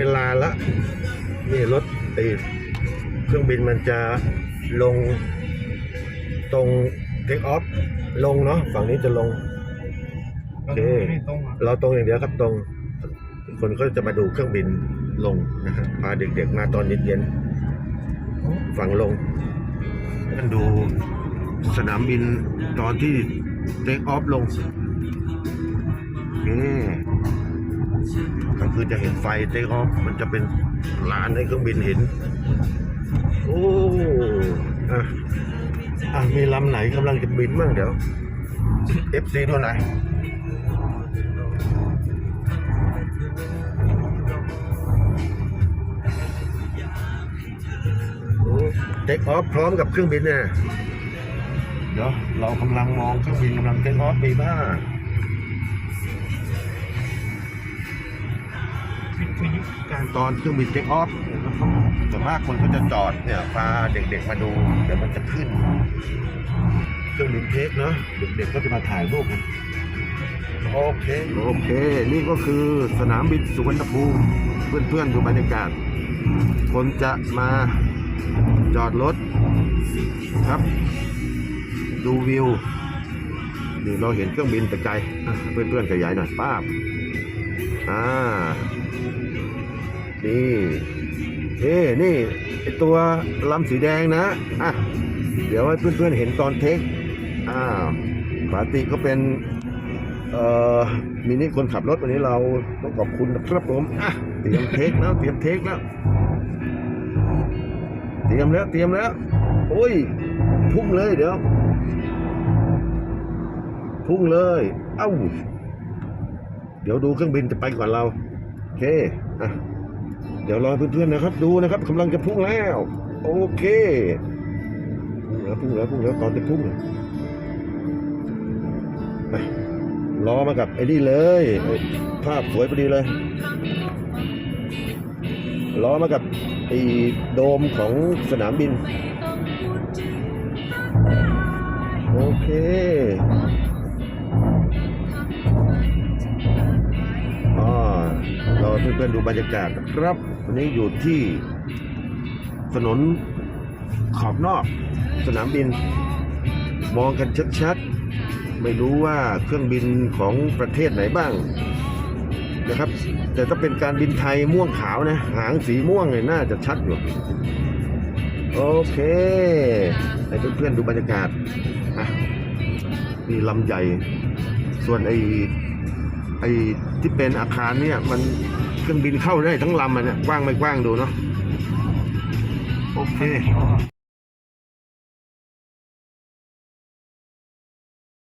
านละ นี่รถติดเครื่องบินมันจะลงตรงเทคออฟลงเนาะฝั่งนี้จะลงโอเคตรงอะเราตรงอย่างเดียวครับตรง คนก็จะมาดูเครื่องบินลงนะฮะพาเด็กๆมาตอนเย็นๆฝั่งลงมันดูสนามบินตอนที่เทคออฟลงนี่กลาง คืนจะเห็นไฟเทคออฟมันจะเป็นลานให้เครื่องบินเห็น โอ้อะอะมีลำไหนกำลังจะบินบ้างเดี๋ยว FC ตัวไหนเทคออฟพร้อมกับเครื่องบินเนี่ยเดี๋ยวเรากำลังมองเครื่องบินกำลังเทคออฟดีมากวิทยุการ ตอนเครื่องบินเทคออฟส่วนมากคนก็จะจอดเนี่ยพาเด็กๆมาดูเดี๋ยวมันจะขึ้นเครื่องบินเทคเนาะเด็กๆก็จะมาถ่ายรูปกันโอเค โอเค นี่ก็คือสนามบินสุวรรณภูมิ เพื่อนๆดูบรรยากาศ คนจะมาจอดรถครับ ดูวิว นี่เราเห็นเครื่องบินแต่ไกล เพื่อนๆขยายหน่อยป้าบอ่า นี่เอ้นี่ตัวลำสีแดงนะอะเดี๋ยวให้เพื่อนๆเห็นตอนเทคอ้าวปาติก็เป็นเอ่อมินิคนขับรถวันนี้เราต้องขอบคุณนะครับผมอะเตรียมเทคแล้วเตรียมเทคแล้วเตรียมแล้วเตรียมแล้วโอ้ยพุ่งเลยเดี๋ยว พุ่งเลย เอ้า เดี๋ยวดูเครื่องบินจะไปก่อนเรา โอเค อะ เดี๋ยวรอเพื่อนๆนะครับ ดูนะครับกำลังจะพุ่งแล้ว โอเคพุ่งแล้วพุ่งแล้วพุ่งแล้วตอนจะพุ่งไปรอมากับไอ้นี่เลยภาพสวยพอดีเลยรอมากับไอ้โดมของสนามบิน โอเค เพื่อนๆดูบรรยากาศนะครับ วันนี้อยู่ที่ถนนขอบนอก สนามบิน มองกันชัดๆ ไม่รู้ว่าเครื่องบินของประเทศไหนบ้างนะครับ แต่ถ้าเป็นการบินไทยม่วงขาวนะ หางสีม่วงเนี่ยน่าจะชัดอยู่ โอเคให้เพื่อนๆดูบรรยากาศอะนี่ลำใหญ่ ส่วนไอ้ไอ้ที่เป็นอาคารเนี่ยมัน เครื่องบินเข้าได้ทั้งลำอะเนี่ยกว้างไม่กว้างดูเนาะโอเค